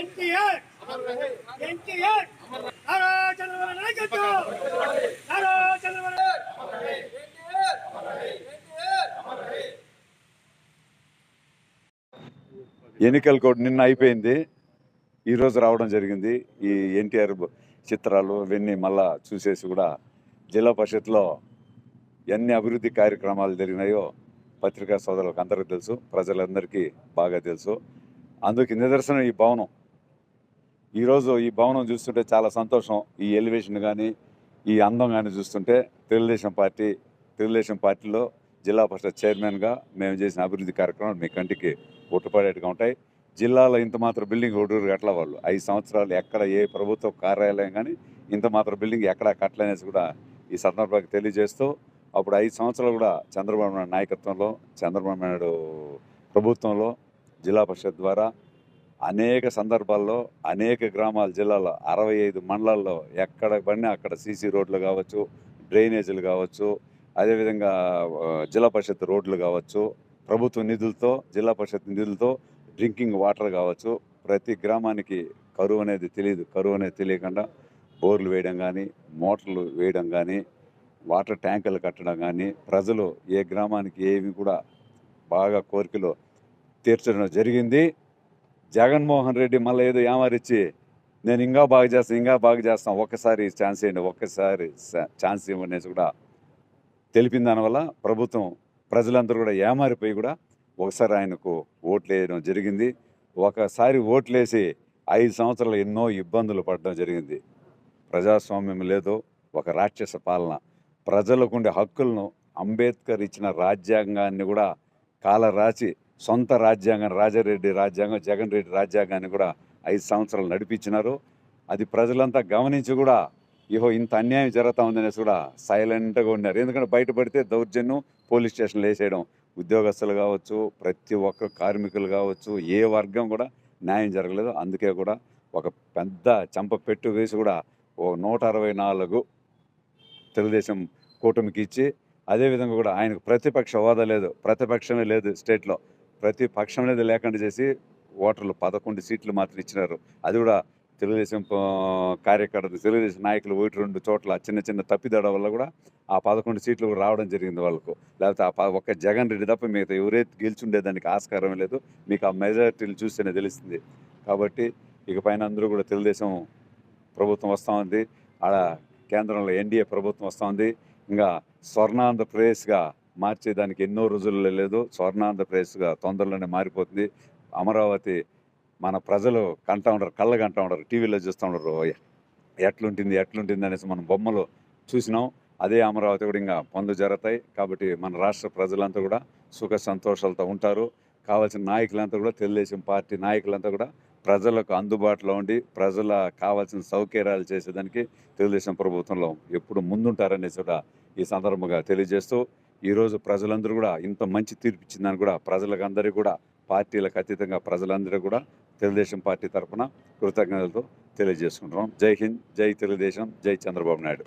ఎన్టీఆర్ ఎన్టీఆర్ నారా చంద్రబాబు నాయకత్వం నారా చంద్రబాబు ఎన్నికల కోడ్ నిన్న అయిపోయింది. ఈరోజు రావడం జరిగింది. ఈ ఎన్టీఆర్ చిత్రాలు ఇవన్నీ మళ్ళా చూసేసి కూడా జిల్లా పరిషత్లో ఎన్ని అభివృద్ధి కార్యక్రమాలు జరిగినాయో పత్రికా సోదరులకు అందరికీ తెలుసు ప్రజలందరికీ బాగా తెలుసు. అందుకు నిదర్శనం ఈ భవనం. ఈరోజు ఈ భవనం చూస్తుంటే చాలా సంతోషం. ఈ ఎలివేషన్ కానీ ఈ అందం కానీ చూస్తుంటే తెలుగుదేశం పార్టీ తెలుగుదేశం పార్టీలో జిల్లా పరిషత్ చైర్మన్గా మేము చేసిన అభివృద్ధి కార్యక్రమాలు మీ కంటికి ఉట్టుపడేట్టుగా ఉంటాయి. జిల్లాలో ఇంత మాత్రం బిల్డింగ్ రోడ్డు కట్టల వాళ్ళు. ఐదు సంవత్సరాలు ఎక్కడ ఏ ప్రభుత్వ కార్యాలయం కానీ ఇంత మాత్రం బిల్డింగ్ ఎక్కడ కట్టలనేసి కూడా ఈ సందర్భంగా తెలియజేస్తూ అప్పుడు ఐదు సంవత్సరాలు కూడా చంద్రబాబు నాయుడు నాయకత్వంలో చంద్రబాబు నాయుడు ప్రభుత్వంలో జిల్లా పరిషత్ ద్వారా అనేక సందర్భాల్లో అనేక గ్రామాల జిల్లాలో అరవై ఐదు మండలాల్లో ఎక్కడ పడినా అక్కడ సీసీ రోడ్లు కావచ్చు డ్రైనేజీలు కావచ్చు అదేవిధంగా జిల్లా పరిషత్ రోడ్లు కావచ్చు ప్రభుత్వ నిధులతో జిల్లా పరిషత్ నిధులతో డ్రింకింగ్ వాటర్ కావచ్చు ప్రతి గ్రామానికి కరువు అనేది తెలియదు కరువు అనేది తెలియకుండా బోర్లు వేయడం కానీ మోటార్లు వేయడం కానీ వాటర్ ట్యాంకులు కట్టడం కానీ ప్రజలు ఏ గ్రామానికి ఏమి కూడా బాగా కోరికలు తీర్చడం జరిగింది. జగన్మోహన్ రెడ్డి మళ్ళీ ఏదో ఏమారిచ్చి నేను ఇంకా బాగా చేస్తాను ఇంకా బాగా చేస్తాను ఒక్కసారి ఛాన్స్ ఇవ్వండి ఒక్కసారి ఛాన్స్ ఇవ్వండి అనేసి కూడా తెలిపిన దానివల్ల ప్రభుత్వం ప్రజలందరూ కూడా ఏమారిపోయి కూడా ఒకసారి ఆయనకు ఓట్లు వేయడం జరిగింది. ఒకసారి ఓట్లేసి ఐదు సంవత్సరాలు ఎన్నో ఇబ్బందులు పడడం జరిగింది. ప్రజాస్వామ్యం లేదు ఒక రాక్షస పాలన. ప్రజలకు ఉండే హక్కులను అంబేద్కర్ ఇచ్చిన రాజ్యాంగాన్ని కూడా కాలరాచి సొంత రాజ్యాంగం రాజారెడ్డి రాజ్యాంగం జగన్ రెడ్డి రాజ్యాంగాన్ని కూడా ఐదు సంవత్సరాలు నడిపించినారు. అది ప్రజలంతా గమనించి కూడా ఇహో ఇంత అన్యాయం జరుగుతూ ఉందనేసి కూడా సైలెంట్గా ఉన్నారు. ఎందుకంటే బయటపడితే దౌర్జన్యం పోలీస్ స్టేషన్లు వేసేయడం ఉద్యోగస్తులు కావచ్చు ప్రతి ఒక్క కార్మికులు కావచ్చు ఏ వర్గం కూడా న్యాయం జరగలేదు. అందుకే కూడా ఒక పెద్ద చెంప పెట్టు వేసి కూడా ఓ నూట అరవై నాలుగు తెలుగుదేశం కూటమికి ఇచ్చి అదేవిధంగా కూడా ఆయనకు ప్రతిపక్ష హోదా లేదు. ప్రతిపక్షమే లేదు స్టేట్లో. ప్రతిపక్షం అనేది లేకుండా చేసి ఓటర్లు పదకొండు సీట్లు మాత్రం ఇచ్చినారు. అది కూడా తెలుగుదేశం కార్యకర్తలు తెలుగుదేశం నాయకులు ఒకటి రెండు చోట్ల చిన్న చిన్న తప్పిదడ వల్ల కూడా ఆ పదకొండు సీట్లు కూడా రావడం జరిగింది వాళ్ళకు. లేకపోతే ఆ ఒక్క జగన్ రెడ్డి తప్ప మిగతా ఎవరైతే గెలిచుండేదానికి ఆస్కారం లేదు. మీకు ఆ మెజారిటీలు చూస్తేనే తెలుస్తుంది. కాబట్టి ఇక పైన అందరూ కూడా తెలుగుదేశం ప్రభుత్వం వస్తూ ఉంది. ఆడ కేంద్రంలో ఎన్డీఏ ప్రభుత్వం వస్తుంది. ఉంది ఇంకా స్వర్ణాంధ్రప్రదేశ్గా మార్చేదానికి ఎన్నో రోజులు లేదు. స్వర్ణాంధ్రప్రదేశ్గా తొందరలోనే మారిపోతుంది. అమరావతి మన ప్రజలు కంటా ఉండరు కళ్ళ కంటా ఉండరు టీవీలో చూస్తూ ఉండరు. ఎట్లుంటుంది ఎట్లుంటుంది అనేసి మనం బొమ్మలు చూసినాం. అదే అమరావతి కూడా ఇంకా పనులు జరుగుతాయి. కాబట్టి మన రాష్ట్ర ప్రజలంతా కూడా సుఖ సంతోషాలతో ఉంటారు. కావాల్సిన నాయకులంతా కూడా తెలుగుదేశం పార్టీ నాయకులంతా కూడా ప్రజలకు అందుబాటులో ఉండి ప్రజల కావాల్సిన సౌకర్యాలు చేసేదానికి తెలుగుదేశం ప్రభుత్వంలో ఎప్పుడు ముందుంటారనేసి కూడా ఈ సందర్భంగా తెలియజేస్తూ ఈరోజు ప్రజలందరూ కూడా ఇంత మంచి తీర్పు ఇచ్చిందని కూడా ప్రజలకు కూడా పార్టీలకు అతీతంగా ప్రజలందరూ కూడా తెలుగుదేశం పార్టీ తరఫున కృతజ్ఞతలతో తెలియజేసుకుంటున్నాం. జై హింద్ జై తెలుగుదేశం జై చంద్రబాబు నాయుడు.